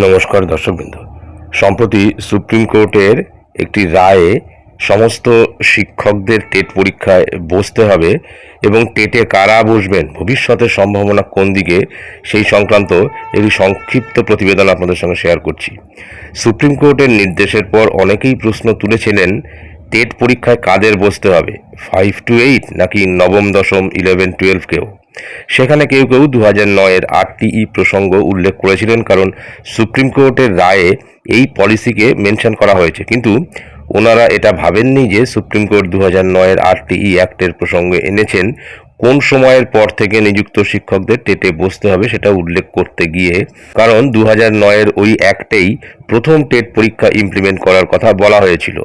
নমস্কার দর্শকবৃন্দ। সম্প্রতি সুপ্রিম কোর্টের একটি রায়ে সমস্ত শিক্ষকদের টেট পরীক্ষায় বসতে হবে এবং টেটে কারা বসবেন, ভবিষ্যতের সম্ভাবনা কোন দিকে, সেই সংক্রান্ত একটি সংক্ষিপ্ত প্রতিবেদন আপনাদের সঙ্গে শেয়ার করছি। সুপ্রিম কোর্টের নির্দেশের পর অনেকেই প্রশ্ন তুলেছিলেন, টেট পরীক্ষায় কাদের বসতে হবে? ফাইভ টু এইট নাকি নবম, দশম ইলেভেন টুয়েলভকেও সেখানে কেউ কেউ দু হাজার নয়ের আরটিই প্রসঙ্গ উল্লেখ করেছিলেন, কারণ সুপ্রিম কোর্টের রায়ে এই পলিসিকে মেনশন করা হয়েছে। কিন্তু ওনারা এটা ভাবেননি যে সুপ্রিম কোর্ট দু হাজার নয়ের আরটিই অ্যাক্টের প্রসঙ্গে এনেছেন, কোন সময়ের পর থেকে নিযুক্ত শিক্ষকদের টেটে বসতে হবে সেটা উল্লেখ করতে গিয়ে। কারণ দু হাজার নয়ের ওই অ্যাক্টেই প্রথম টেট পরীক্ষা ইমপ্লিমেন্ট করার কথা বলা হয়েছিল।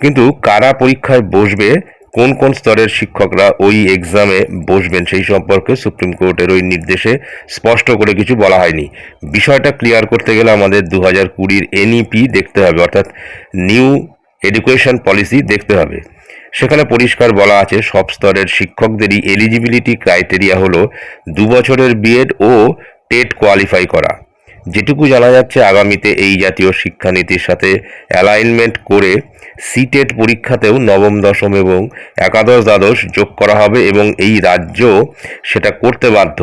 কিন্তু কারা পরীক্ষায় বসবে কোন কোন স্তরের শিক্ষকরা ওই এক্সামে বসবেন সেই সম্পর্কে সুপ্রিম কোর্টের ওই নির্দেশে স্পষ্ট করে কিছু বলা হয়নি। বিষয়টা ক্লিয়ার করতে গেলে আমাদের দু হাজার কুড়ির এনইপি দেখতে হবে, অর্থাৎ নিউ এডুকেশন পলিসি দেখতে হবে। সেখানে পরিষ্কার বলা আছে, সব স্তরের শিক্ষকদেরই এলিজিবিলিটি ক্রাইটেরিয়া হলো দু বছরের বিএড ও টেট কোয়ালিফাই করা। যেটুকু জানা যাচ্ছে, আগামীতে এই জাতীয় শিক্ষানীতির সাথে অ্যালাইনমেন্ট করে সিটেট পরীক্ষাতেও নবম, দশম এবং একাদশ, দ্বাদশ যোগ করা হবে এবং এই রাজ্য সেটা করতে বাধ্য।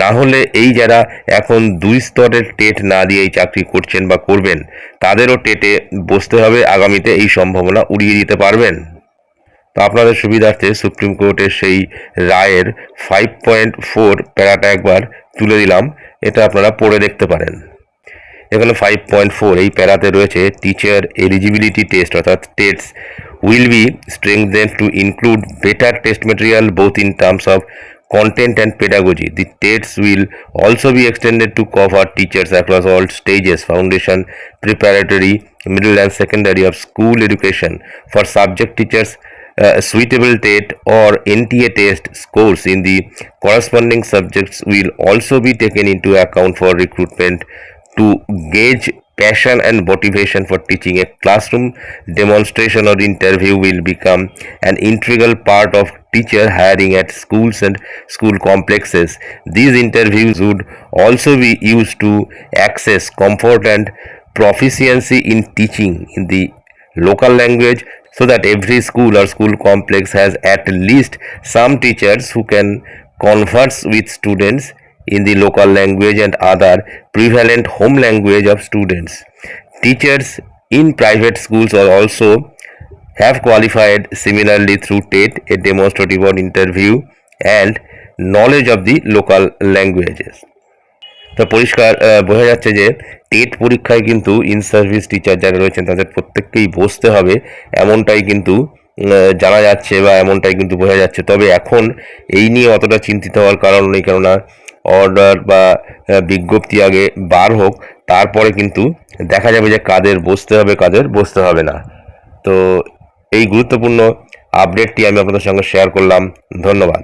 না হলে এই যারা এখন দুই স্তরের টেট না দিয়েই চাকরি করছেন বা করবেন, তাদেরও টেটে বসতে হবে, আগামীতে এই সম্ভাবনা উড়িয়ে দিতে পারবেন। তো আপনাদের সুবিধার্থে সুপ্রিম কোর্টের সেই রায়ের ফাইভ পয়েন্ট ফোর প্যারাটা একবার তুলে দিলাম। এটা আপনারা পড়ে দেখতে পারেন। এখানে ফাইভ পয়েন্ট ফোর এই প্যারাতে রয়েছে টিচার এলিজিবিলিটি টেস্ট অর্থাৎ test will be strengthen to include better test material both in terms of content and pedagogy the test will also be extended to cover teachers across all stages foundation preparatory middle and secondary of school education for subject teachers Uh, suitable TET or NTA test scores in the corresponding subjects will also be taken into account for recruitment to gauge passion and motivation for teaching a classroom. Demonstration or interview will become an integral part of teacher hiring at schools and school complexes. These interviews would also be used to access comfort and proficiency in teaching in the local language so that every school or school complex has at least some teachers who can converse with students in the local language and other prevalent home language of students. Teachers in private schools are also have qualified similarly through TET, a demonstrative or interview, and knowledge of the local languages. তো পরিষ্কার বোঝা যাচ্ছে যে TET পরীক্ষায় কিন্তু in service teacher যারা রয়েছেন তাদের প্রত্যেককেই বসতে হবে, এমনটাই কিন্তু জানা যাচ্ছে বা এমনটাই কিন্তু বোঝা যাচ্ছে। তবে এখন এই নিয়ে অতটা চিন্তিত হওয়ার কারণ নেই, কেননা অর্ডার বা বিজ্ঞপ্তি আগে বার হোক, তারপরে কিন্তু দেখা যাবে যে কাদের বসতে হবে, কাদের বসতে হবে না। তো এই গুরুত্বপূর্ণ আপডেটটি আমি আপনাদের সঙ্গে শেয়ার করলাম। ধন্যবাদ।